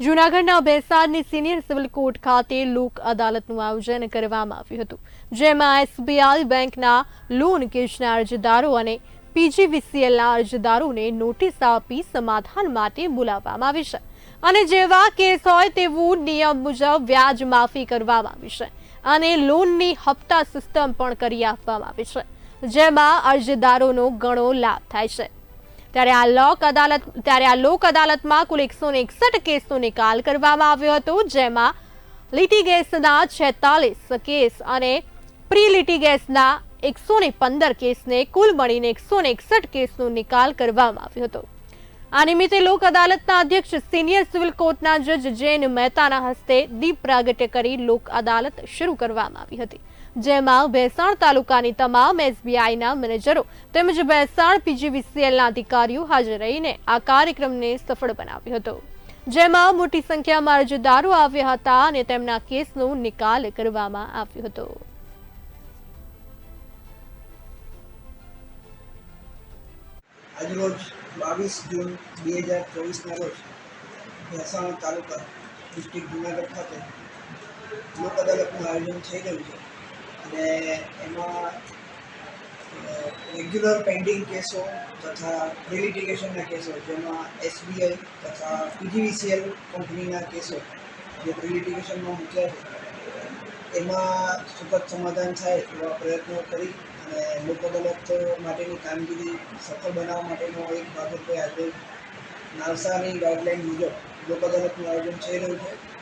જૂનાગઢના ભેસાડની senior civil court ખાતે લોક અદાલતનું આયોજન કરવામાં આવ્યું હતું, જેમાં એસબીઆઈ બેંકના લોન કેસના અરજદારો અને પીજીવીસીએલના અરજદારોને નોટિસ આપી સમાધાન માટે બોલાવવામાં આવી છે. અને જેવા કેસ હોય તેવું નિયમ મુજબ વ્યાજ માફી કરવામાં આવી છે અને લોનની હપ્તા સિસ્ટમ પણ કરી આપવામાં આવી છે, જેમાં અરજદારોનો ઘણો લાભ થાય છે. ત્યારે આ લોક અદાલત ત્યારે આ લોક અદાલતમાં કુલ એકસો એકસઠ કેસનો નિકાલ કરવામાં આવ્યો હતો, જેમાં લિટિગેસના છેતાલીસ કેસ અને પ્રી લિટિગેશનના એકસો પંદર કેસને કુલ મળીને એકસો એકસઠ કેસનો નિકાલ કરવામાં આવ્યો હતો. આ નિમિત્તે લોક અદાલતના અધ્યક્ષ, સિનિયર સિવિલ કોર્ટના જજ જૈન મહેતાના હસ્તે દીપ પ્રાગટ્ય કરી લોક અદાલત શરૂ કરવામાં આવી હતી. જેમાં ભેસાણ તાલુકાની તમામ એસબીઆઈના મેનેજરો તેમજ ભેસાણ પીજીવીસીએલના અધિકારીઓ હાજર રહીને આ કાર્યક્રમને સફળ બનાવ્યો હતો. જેમાં મોટી સંખ્યામાં અરજદારો આવ્યા હતા અને તેમના કેસનો નિકાલ કરવામાં આવ્યો હતો. આજરોજ બાવીસ જૂન બે હજાર ચોવીસના રોજ મહેસાણા તાલુકા ડિસ્ટ્રિક્ટ જુનાગઢ ખાતે લોક અદાલતનું આયોજન થઈ ગયું છે. અને એમાં રેગ્યુલર પેન્ડિંગ કેસો તથા પ્રિલિટિગેશનના કેસો, જેમાં એસબીઆઈ તથા પીજીવીસીએલ કંપનીના કેસો જે પ્રિલિટિગેશનમાં મૂક્યા છે. એમાં સુખદ સમાધાન થાય એવા પ્રયત્નો કરી અને લોક અદાલત માટેની કામગીરી સફળ બનાવવા માટેનો એક ભાગ રૂપે આજે નાલસાની ગાઈડલાઇન મુજબ લોક અદાલતનું આયોજન થઈ રહ્યું છે.